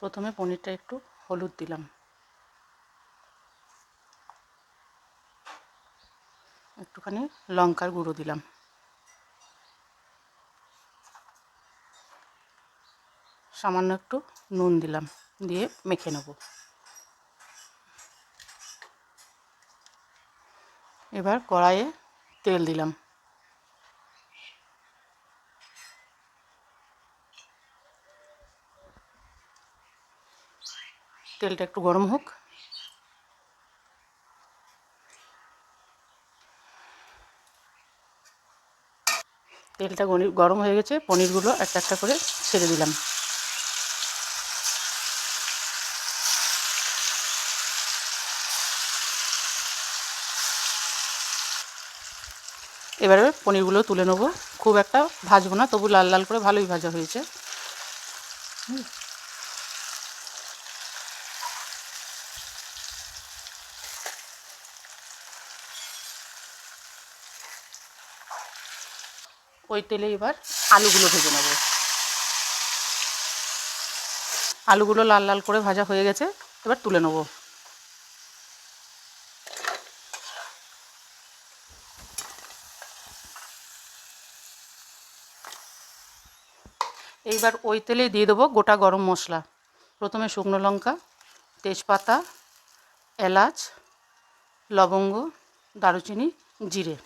প্রথমে পনিরটা একটু হলুদ দিলাম। একটুখানি লঙ্কার গুঁড়ো দিলাম। সামান্য একটু নুন দিলাম, দিয়ে মেখে নেব। এবার কড়াইয়ে তেল দিলাম। তেলটা একটু গরম হোক। তেলটা গরম হয়ে গেছে, পনিরগুলো একটা একটা করে ছেড়ে দিলাম। এবারে পনিরগুলো তুলে নেব। খুব একটা ভাজবো না, তবু লাল লাল করে ভালোই ভাজা হয়েছে। ওই তেলে এবার আলুগুলো ভেজে নেব। আলুগুলো লাল লাল করে ভাজা হয়ে গেছে, এবার তুলে নেব। এইবার ওই তেলেই দিয়ে দেবো গোটা গরম মশলা। প্রথমে শুকনো লঙ্কা, তেজপাতা, এলাচ, লবঙ্গ, দারুচিনি, জিরে।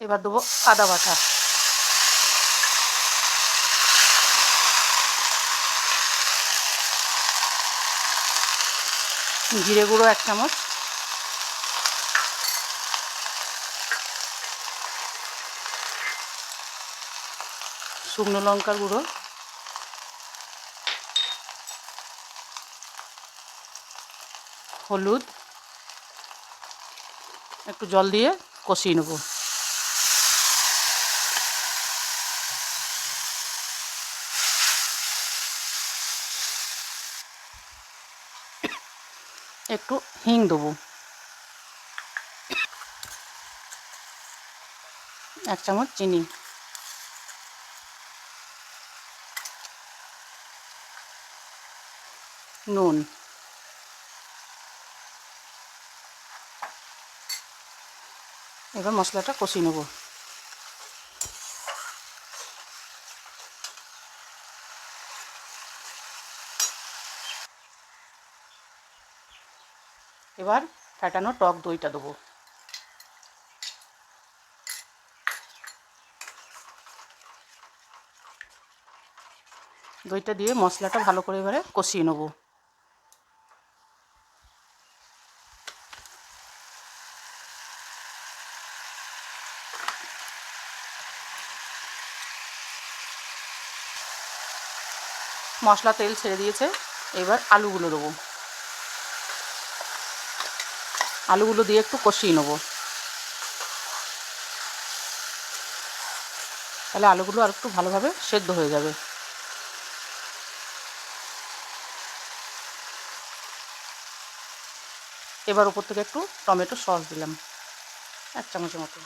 এবার দেবো আদা বাটা। জিরে গুঁড়ো এক চামচ। শুকনো লঙ্কার গুঁড়ো। হলুদ। একটু জল দিয়ে কষিয়ে নেব। একটু হিং দেবো। এক চামচ চিনি। নুন। এবার মশলাটা কষিয়ে নেব। এবার ফ্যাটানো টক দইটা দেবো। দইটা দিয়ে মশলাটা ভালো করে এবারে কষিয়ে নেব। মশলা তেল ছেড়ে দিয়েছে, এবার আলুগুলো দেবো। আলুগুলো দিয়ে একটু কষিয়ে নেব। তাহলে আলুগুলো আর একটু ভালোভাবে সেদ্ধ হয়ে যাবে। এবার উপর থেকে একটু টমেটো সস দিলাম, এক চামচের মতো।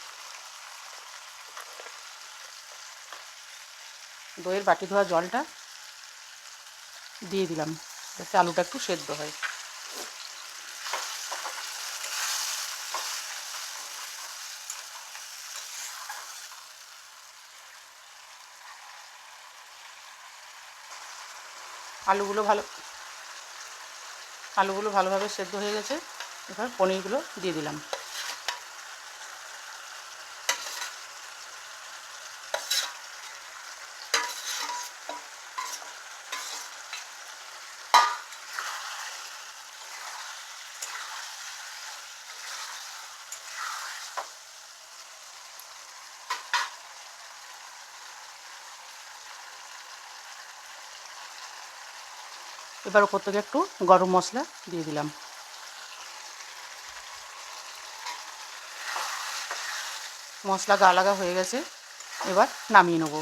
দইয়ের বাটি ধোয়া জলটা দিয়ে দিলাম, যাতে আলুটা একটু সেদ্ধ হয়। আলুগুলো ভালো আলুগুলো ভালোভাবে সেদ্ধ হয়ে গেছে। এবার পনিরগুলো দিয়ে দিলাম। এবার ওপর থেকে একটু গরম মশলা দিয়ে দিলাম। মশলা গা লাগা হয়ে গেছে, এবার নামিয়ে নেব।